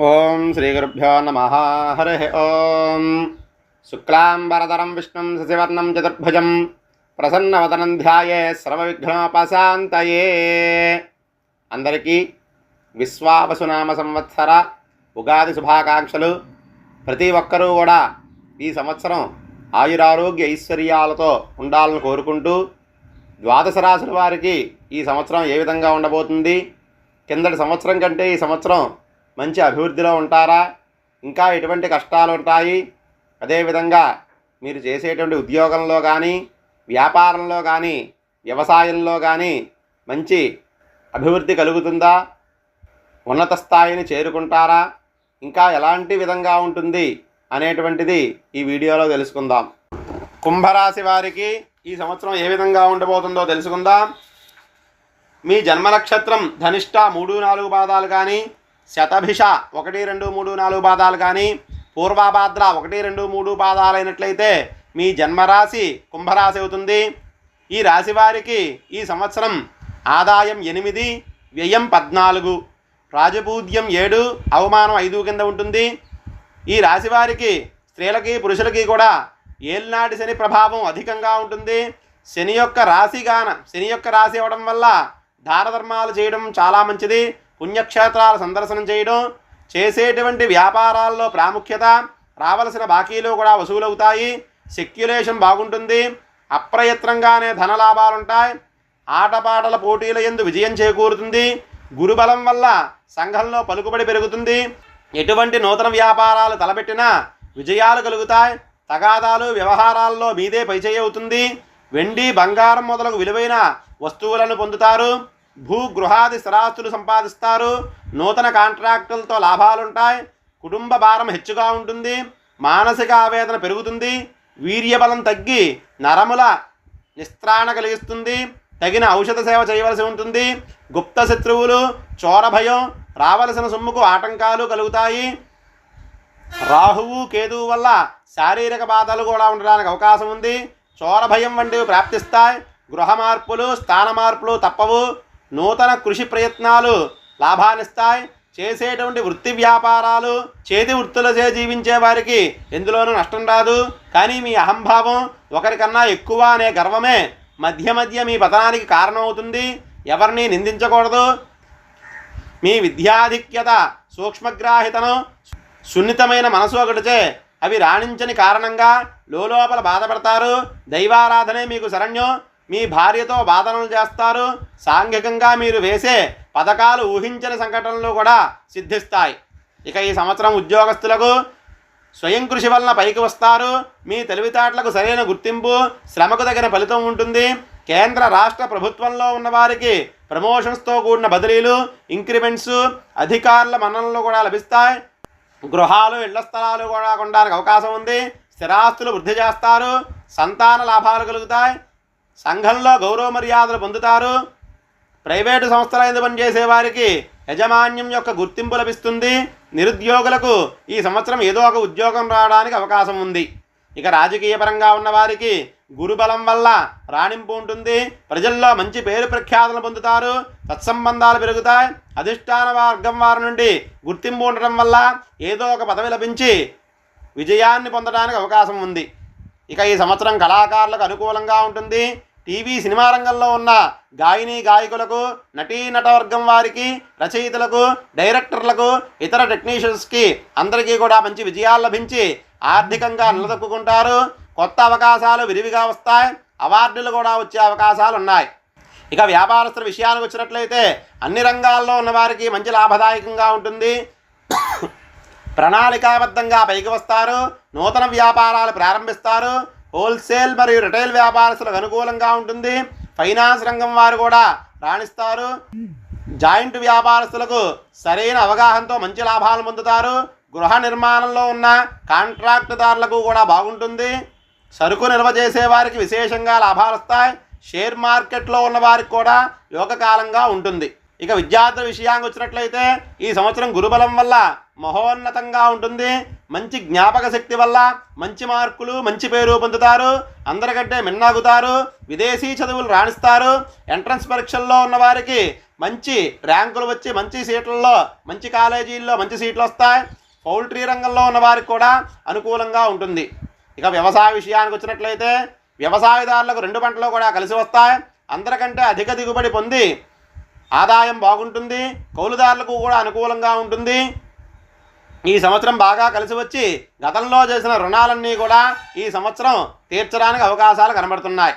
ఓం శ్రీ గురుభ్యో నమ. హరి ఓం. శుక్లాంబరధరం విష్ణుం శశివర్ణం చతుర్భుజం. ప్రసన్నవదనం ధ్యాయే సర్వవిఘ్నోపశాంతయే. అందరికీ విశ్వావసునామ సంవత్సర ఉగాది శుభాకాంక్షలు. ప్రతి ఒక్కరూ కూడా ఈ సంవత్సరం ఆయురారోగ్య ఐశ్వర్యాలతో ఉండాలని కోరుకుంటూ ద్వాదశ రాశుల వారికి ఈ సంవత్సరం ఏ విధంగా ఉండబోతుంది? కిందటి సంవత్సరం కంటే ఈ సంవత్సరం మంచి అభివృద్ధిలో ఉంటారా? ఇంకా ఎటువంటి కష్టాలు ఉంటాయి? అదేవిధంగా మీరు చేసేటువంటి ఉద్యోగంలో కానీ వ్యాపారంలో కానీ వ్యవసాయంలో కానీ మంచి అభివృద్ధి కలుగుతుందా? ఉన్నత స్థాయిని చేరుకుంటారా? ఇంకా ఎలాంటి విధంగా ఉంటుంది? అనేటువంటిది ఈ వీడియోలో తెలుసుకుందాం. కుంభరాశి వారికి ఈ సంవత్సరం ఏ విధంగా ఉండబోతుందో తెలుసుకుందాం. మీ జన్మ నక్షత్రం ధనిష్ట మూడు నాలుగు పాదాలు కానీ శతభిష ఒకటి రెండు మూడు నాలుగు పాదాలు కానీ పూర్వభాద్ర ఒకటి రెండు మూడు పాదాలైనట్లయితే మీ జన్మరాశి కుంభరాశి అవుతుంది. ఈ రాశి వారికి ఈ సంవత్సరం ఆదాయం ఎనిమిది వ్యయం పద్నాలుగు రాజపూజ్యం ఏడు అవమానం ఐదు కింద ఉంటుంది. ఈ రాశి వారికి స్త్రీలకి పురుషులకి కూడా ఏలినాటి శని ప్రభావం అధికంగా ఉంటుంది. శని యొక్క రాశిగాన శని యొక్క రాశి అవ్వడం వల్ల దాన ధర్మాలు చేయడం చాలా మంచిది. పుణ్యక్షేత్రాల సందర్శనం చేయడం చేసేటువంటి వ్యాపారాల్లో ప్రాముఖ్యత రావలసిన బాకీలు కూడా వసూలవుతాయి. సెక్యులేషన్ బాగుంటుంది. అప్రయత్నంగానే ధన లాభాలుంటాయి ఆటపాటల పోటీల ఎందు విజయం చేకూరుతుంది. గురుబలం వల్ల సంఘంలో పలుకుబడి పెరుగుతుంది. ఎటువంటి నూతన వ్యాపారాలు తలపెట్టినా విజయాలు కలుగుతాయి. తగాదాలు వ్యవహారాల్లో మీదే పైచేయి అవుతుంది. వెండి బంగారం మొదలగు విలువైన వస్తువులను పొందుతారు. భూ గృహాది స్థిరాస్తులు సంపాదిస్తారు. నూతన కాంట్రాక్టులతో లాభాలుంటాయి. కుటుంబ భారం హెచ్చుగా ఉంటుంది. మానసిక ఆవేదన పెరుగుతుంది. వీర్యబలం తగ్గి నరముల నిస్త్రాణ కలిగిస్తుంది. తగిన ఔషధ సేవ చేయవలసి ఉంటుంది. గుప్త శత్రువులు చోర భయం రావలసిన సొమ్ముకు ఆటంకాలు కలుగుతాయి. రాహువు కేతువు వల్ల శారీరక బాధలు కూడా ఉండడానికి అవకాశం ఉంది. చోర భయం వంటివి ప్రాప్తిస్తాయి. గృహ మార్పులు స్థాన మార్పులు తప్పవు. నూతన కృషి ప్రయత్నాలు లాభాన్నిస్తాయి చేసేటువంటి వృత్తి వ్యాపారాలు చేతి వృత్తులచే జీవించే వారికి ఎందులోనూ నష్టం రాదు. కానీ మీ అహంభావం ఒకరికన్నా ఎక్కువ అనే గర్వమే మధ్య మధ్య మీ పతనానికి కారణమవుతుంది. ఎవరిని నిందించకూడదు. మీ విద్యాధిక్యత సూక్ష్మగ్రాహితను సున్నితమైన మనసు ఒకటిచే అవి రాణించని కారణంగా లోపల బాధపడతారు. దైవారాధనే మీకు శరణ్యం. మీ భార్యతో బాధనలు చేస్తారు. సాంఘికంగా మీరు వేసే పథకాలు ఊహించని సంఘటనలు కూడా సిద్ధిస్తాయి. ఇక ఈ సంవత్సరం ఉద్యోగస్తులకు స్వయం కృషి వలన పైకి వస్తారు. మీ తెలివితేటలకు సరైన గుర్తింపు శ్రమకు తగిన ఫలితం ఉంటుంది. కేంద్ర రాష్ట్ర ప్రభుత్వంలో ఉన్నవారికి ప్రమోషన్స్తో కూడిన బదిలీలు ఇంక్రిమెంట్స్ అధికారుల మన్ననలు కూడా లభిస్తాయి. గృహాలు ఇళ్ళ స్థలాలు కూడా కొనడానికి అవకాశం ఉంది. స్థిరాస్తులు వృద్ధి చేస్తారు. సంతాన లాభాలు కలుగుతాయి. సంఘంలో గౌరవ మర్యాదలు పొందుతారు. ప్రైవేటు సంస్థల ఎందు పనిచేసే వారికి యజమాన్యం యొక్క గుర్తింపు లభిస్తుంది. నిరుద్యోగులకు ఈ సంవత్సరం ఏదో ఒక ఉద్యోగం రావడానికి అవకాశం ఉంది. ఇక రాజకీయ పరంగా ఉన్న వారికి గురుబలం వల్ల రాణింపు ఉంటుంది. ప్రజల్లో మంచి పేరు ప్రఖ్యాతులు పొందుతారు. సత్సంబంధాలు పెరుగుతాయి. అధిష్టాన వర్గం వారి నుండి గుర్తింపు ఉండటం వల్ల ఏదో ఒక పదవి లభించి విజయాన్ని పొందడానికి అవకాశం ఉంది. ఇక ఈ సంవత్సరం కళాకారులకు అనుకూలంగా ఉంటుంది. టీవీ సినిమా రంగంలో ఉన్న గాయని గాయకులకు నటీ నటవర్గం వారికి రచయితలకు డైరెక్టర్లకు ఇతర టెక్నీషియన్స్కి అందరికీ కూడా మంచి విజయాలు లభించి ఆర్థికంగా నిలదొక్కుంటారు కొత్త అవకాశాలు విరివిగా వస్తాయి. అవార్డులు కూడా వచ్చే అవకాశాలు ఉన్నాయి. ఇక వ్యాపారస్తుల విషయానికి వచ్చినట్లయితే అన్ని రంగాల్లో ఉన్న వారికి మంచి లాభదాయకంగా ఉంటుంది. ప్రణాళికాబద్ధంగా పైకి వస్తారు. నూతన వ్యాపారాలు ప్రారంభిస్తారు. హోల్సేల్ మరియు రిటైల్ వ్యాపారస్తులకు అనుకూలంగా ఉంటుంది. ఫైనాన్స్ రంగం వారు కూడా రాణిస్తారు. జాయింట్ వ్యాపారస్తులకు సరైన అవగాహనతో మంచి లాభాలు పొందుతారు. గృహ నిర్మాణంలో ఉన్న కాంట్రాక్టుదారులకు కూడా బాగుంటుంది. సరుకు నిల్వ చేసే వారికి విశేషంగా లాభాలు వస్తాయి. షేర్ మార్కెట్లో ఉన్న వారికి కూడా యోగకాలంగా ఉంటుంది. ఇక విద్యార్థుల విషయానికి వచ్చినట్లయితే ఈ సంవత్సరం గురుబలం వల్ల మహోన్నతంగా ఉంటుంది. మంచి జ్ఞాపక శక్తి వల్ల మంచి మార్కులు మంచి పేరు పొందుతారు. అందరికంటే మిన్నాగుతారు. విదేశీ చదువులు రాణిస్తారు. ఎంట్రన్స్ పరీక్షల్లో ఉన్న వారికి మంచి ర్యాంకులు వచ్చి మంచి సీట్లలో మంచి కాలేజీల్లో మంచి సీట్లు వస్తాయి. పౌల్ట్రీ రంగంలో ఉన్న వారికి కూడా అనుకూలంగా ఉంటుంది. ఇక వ్యవసాయ విషయానికి వచ్చినట్లయితే వ్యవసాయదారులకు రెండు పంటలు కూడా కలిసి వస్తాయి. అందరికంటే అధిక దిగుబడి పొంది ఆదాయం బాగుంటుంది కౌలుదారులకు కూడా అనుకూలంగా ఉంటుంది. ఈ సంవత్సరం బాగా కలిసి వచ్చి గతంలో చేసిన రుణాలన్నీ కూడా ఈ సంవత్సరం తీర్చడానికి అవకాశాలు కనబడుతున్నాయి.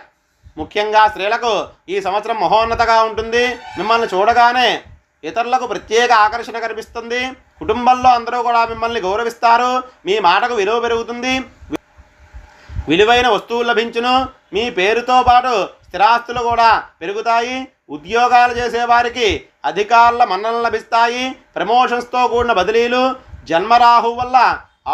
ముఖ్యంగా స్త్రీలకు ఈ సంవత్సరం మహోన్నతగా ఉంటుంది. మిమ్మల్ని చూడగానే ఇతరులకు ప్రత్యేక ఆకర్షణ కనిపిస్తుంది. కుటుంబంలో అందరూ కూడా మిమ్మల్ని గౌరవిస్తారు. మీ మాటకు విలువ పెరుగుతుంది. విలువైన వస్తువులు లభించును. మీ పేరుతో పాటు స్థిరాస్తులు కూడా పెరుగుతాయి. ఉద్యోగాలు చేసేవారికి అధికారుల మన్ననలు లభిస్తాయి. ప్రమోషన్స్తో కూడిన బదిలీలు జన్మరాహు వల్ల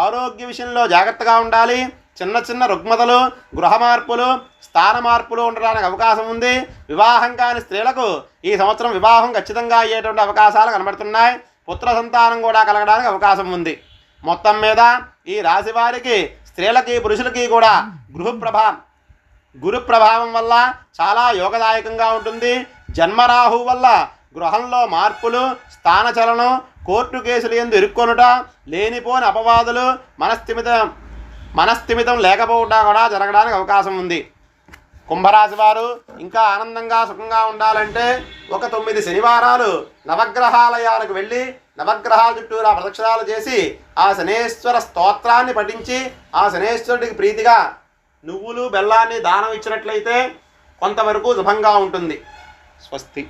ఆరోగ్య విషయంలో జాగ్రత్తగా ఉండాలి. చిన్న చిన్న రుగ్మతలు గృహ మార్పులు స్థాన మార్పులు ఉండడానికి అవకాశం ఉంది. వివాహం కాని స్త్రీలకు ఈ సంవత్సరం వివాహం ఖచ్చితంగా అయ్యేటువంటి అవకాశాలు కనబడుతున్నాయి. పుత్ర సంతానం కూడా కలగడానికి అవకాశం ఉంది. మొత్తం మీద ఈ రాశి వారికి స్త్రీలకి పురుషులకి కూడా గృహ ప్రభావం గురు ప్రభావం వల్ల చాలా యోగదాయకంగా ఉంటుంది. జన్మరాహు వల్ల గృహంలో మార్పులు స్థానచలనం కోర్టు కేసులు ఎందు ఇరుక్కొనుట లేనిపోని అపవాదులు మనస్థిమితం మనస్థిమితం లేకపోవడం కూడా జరగడానికి అవకాశం ఉంది. కుంభరాశి వారు ఇంకా ఆనందంగా సుఖంగా ఉండాలంటే ఒక తొమ్మిది శనివారాలు నవగ్రహాలయాలకు వెళ్ళి నవగ్రహాల చుట్టూరా ప్రదక్షిణాలు చేసి ఆ శనేశ్వర స్తోత్రాన్ని పఠించి ఆ శనేశ్వరుడికి ప్రీతిగా నువ్వులు బెల్లాన్ని దానం ఇచ్చినట్లయితే కొంతవరకు శుభంగా ఉంటుంది. स्वस्ति।